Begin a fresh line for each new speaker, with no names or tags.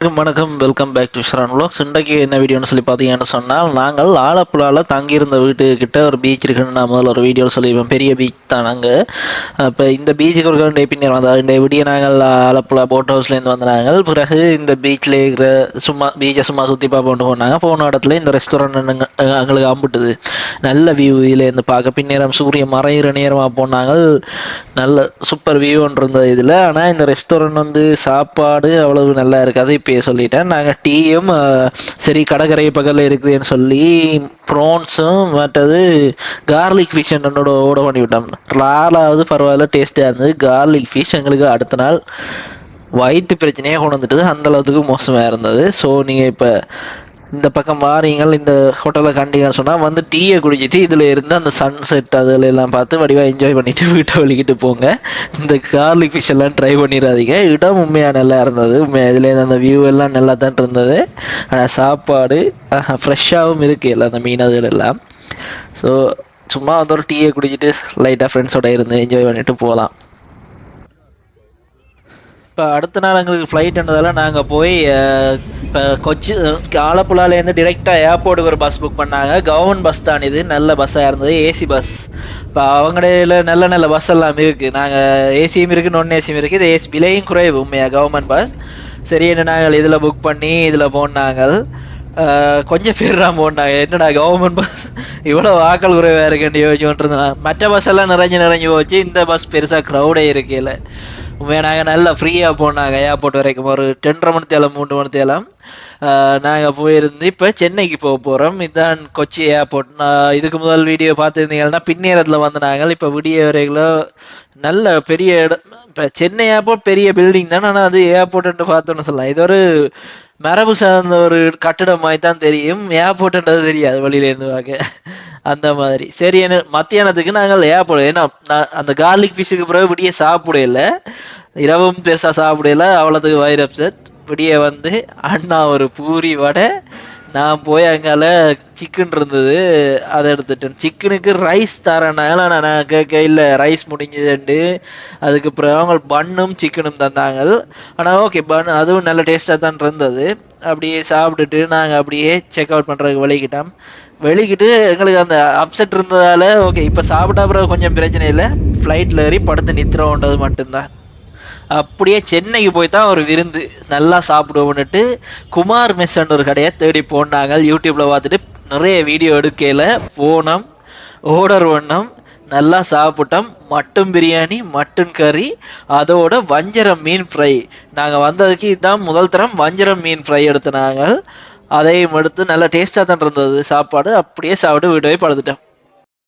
வணக்கம் welcome back to Sharon vlogs. இன்றைக்கு என்ன வீடியோன்னு சொல்லி பார்த்தீங்கன்னு சொன்னால் நாங்கள் ஆலப்புழாவில் தங்கியிருந்த வீட்டுக்கிட்ட ஒரு பீச் இருக்குன்னு நான் முதல்ல ஒரு வீடியோ சொல்லியிருப்பேன். பெரிய பீச் தான் நாங்கள் அப்போ இந்த பீச்சுக்கு ஒரு கண்டே பின்னர் வந்தால் இந்த விடிய நாங்கள் ஆலப்புழா போட் ஹவுஸ்லேருந்து வந்த நாங்கள் பிறகு இந்த பீச்சில் இருக்கிற சும்மா பீச்சை சும்மா சுற்றி பார்ப்போம்னு போனாங்க போன இடத்துல இந்த ரெஸ்டாரண்ட் எங்களுக்கு அம்பிட்டுது. நல்ல வியூ இதுலேருந்து பார்க்க. பின்னேரம் சூரியன் மறையிற நேரமாக போனாங்க. நல்ல சூப்பர் வியூன்னு இருந்தது இதில். ஆனால் இந்த ரெஸ்டாரண்ட் வந்து சாப்பாடு அவ்வளவு நல்லா இருக்காது. இப்பயே சொல்லிட்டேன். நாங்கள் டீயும் சரி கடற்கரை பக்கத்தில் இருக்குதுன்னு சொல்லி ப்ரான்ஸும் மற்றது கார்லிக் ஃபிஷ் என்னோட ஓட பண்ணி விட்டோம். ராலாவது பரவாயில்ல டேஸ்ட்டாக இருந்தது. கார்லிக் ஃபிஷ் எங்களுக்கு அடுத்த நாள் வயிற்று பிரச்சனையே கொண்டு வந்துட்டது. அந்த அளவுக்கு மோசமாக இருந்தது. ஸோ நீங்கள் இப்போ இந்த பக்கம் வாரீங்கள் இந்த ஹோட்டலில் கண்டிங்கன்னு சொன்னால் வந்து டீயை குடிச்சிட்டு இதில் இருந்து அந்த சன் செட் அதில் எல்லாம் பார்த்து வடிவாக என்ஜாய் பண்ணிவிட்டு வீட்டை வலிக்கிட்டு போங்க. இந்த கார்லிக் ஃபிஷ் எல்லாம் ட்ரை பண்ணிடாதீங்க. இடம் உண்மையாக நல்லா இருந்தது. உண்மையாக இதுலேருந்து அந்த வியூ எல்லாம் நல்லா தான் இருந்தது. ஆனால் சாப்பாடு ஃப்ரெஷ்ஷாகவும் இருக்குது எல்லாம் அந்த மீனதுகள் எல்லாம். ஸோ சும்மா வந்து ஒரு டீயை குடிச்சிட்டு லைட்டாக ஃப்ரெண்ட்ஸோட இருந்து என்ஜாய் பண்ணிட்டு போகலாம் இப்போ அடுத்த நாள் எங்களுக்கு ஃப்ளைட்ன்றதால நாங்கள் போய் இப்போ கொச்சி ஆலப்புழாலேருந்து டிரெக்டாக ஏர்போர்ட்டுக்கு ஒரு பஸ் புக் பண்ணாங்க. கவர்மெண்ட் பஸ் தான் இது. நல்ல பஸ்ஸாக இருந்தது. ஏசி பஸ் இப்போ அவங்கடையில் நல்ல நல்ல பஸ் எல்லாம் இருக்குது நாங்கள் ஏசியும் இருக்குது நான் ஏசியும் இருக்குது இது ஏசி விலையும் குறைவு உண்மையாக கவர்மெண்ட் பஸ் சரி என்ன நாங்கள் இதில் புக் பண்ணி இதில் போனாங்க கொஞ்சம் பேர் தான் போனாங்க. என்னடா கவர்மெண்ட் பஸ் இவ்வளோ ஆக்கள் குறைவாக இருக்குன்னு யோசிச்சு கொண்டிருந்தேன் மற்ற பஸ் எல்லாம் நிறைஞ்சு நிறைஞ்சு போச்சு. இந்த பஸ் பெருசாக க்ரௌடே இருக்கையில் நாங்கள் நல்லா ஃப்ரீயாக போனாங்க. ஏர்போர்ட் வரைக்கும் ஒரு டென்றரை மணி தேலம் மூன்று மணி தேலம் நாங்கள் போயிருந்து இப்போ சென்னைக்கு போக போகிறோம் இதுதான் கொச்சி ஏர்போர்ட் நான் இதுக்கு முதல் வீடியோ பார்த்துருந்தீங்கன்னா பின்னேரத்தில் வந்து நாங்கள் இப்போ விடிய வரைக்கும் நல்ல பெரிய இடம் இப்போ சென்னை ஏர்போர்ட் பெரிய பில்டிங் தானே ஆனால் அது ஏர்போர்ட்டுன்ட்டு பார்த்தோன்னு சொல்லலாம். இது ஒரு மரபு சார்ந்த ஒரு கட்டிடம் மாதிரி தான் தெரியும் ஏர்போர்ட்ன்றது தெரியாது வெளியிலேருந்து வாங்க. அந்த மாதிரி. சரி என்ன மத்தியானத்துக்கு நாங்கள் ஏர்போர்ட் ஏன்னா அந்த கார்லிக் ஃபிஷ்ஷுக்கு பிறகு விடிய சாப்பிடல. இரவும் பெருசாக சாப்பிடல அவ்வளோத்துக்கு வயிறு அப்செட் விடிய வந்து அண்ணா ஒரு பூரி வடை நான் போய் அங்கால சிக்கன் இருந்தது அதை எடுத்துட்டேன். சிக்கனுக்கு ரைஸ் தரனால நான் கேட்க இல்லை ரைஸ் முடிஞ்சதுண்டு. அதுக்கப்புறம் அவங்க பன்னும் சிக்கனும் தந்தாங்க. ஆனால் ஓகே பன் அதுவும் நல்ல டேஸ்ட்டாக தான் இருந்தது. அப்படியே சாப்பிட்டுட்டு நாங்கள் அப்படியே செக் அவுட் பண்ணுறதுக்கு வெளிக்கிட்டோம் வெளிக்கிட்டு எங்களுக்கு அந்த அப்செட் இருந்ததால ஓகே இப்போ சாப்பிட்டா பிறகு கொஞ்சம் பிரச்சனை இல்லை. ஃப்ளைட்டில் ஏறி படுத்து நித்திரோன்றது மட்டும்தான். அப்படியே சென்னைக்கு போய் தான் ஒரு விருந்து நல்லா சாப்பிடுவோம்னுட்டு குமார் மெஸ்ஸன் ஒரு கடையை தேடி போனாங்க. யூடியூப்பில் பார்த்துட்டு நிறைய வீடியோ எடுக்கையில் போனோம் ஓடர் பண்ணோம் நல்லா சாப்பிட்டோம். மட்டன் பிரியாணி மட்டன் கறி அதோட வஞ்சரம் மீன் ஃப்ரை நாங்கள் வந்ததுக்கு இதுதான் முதல் தரம் வஞ்சரம் மீன் ஃப்ரை எடுத்து நாங்கள் அதையும் எடுத்து நல்லா டேஸ்ட்டாக தான் இருந்தது. சாப்பாடு அப்படியே சாப்பிட்டு வீட்டு போய் படுத்துட்டோம்.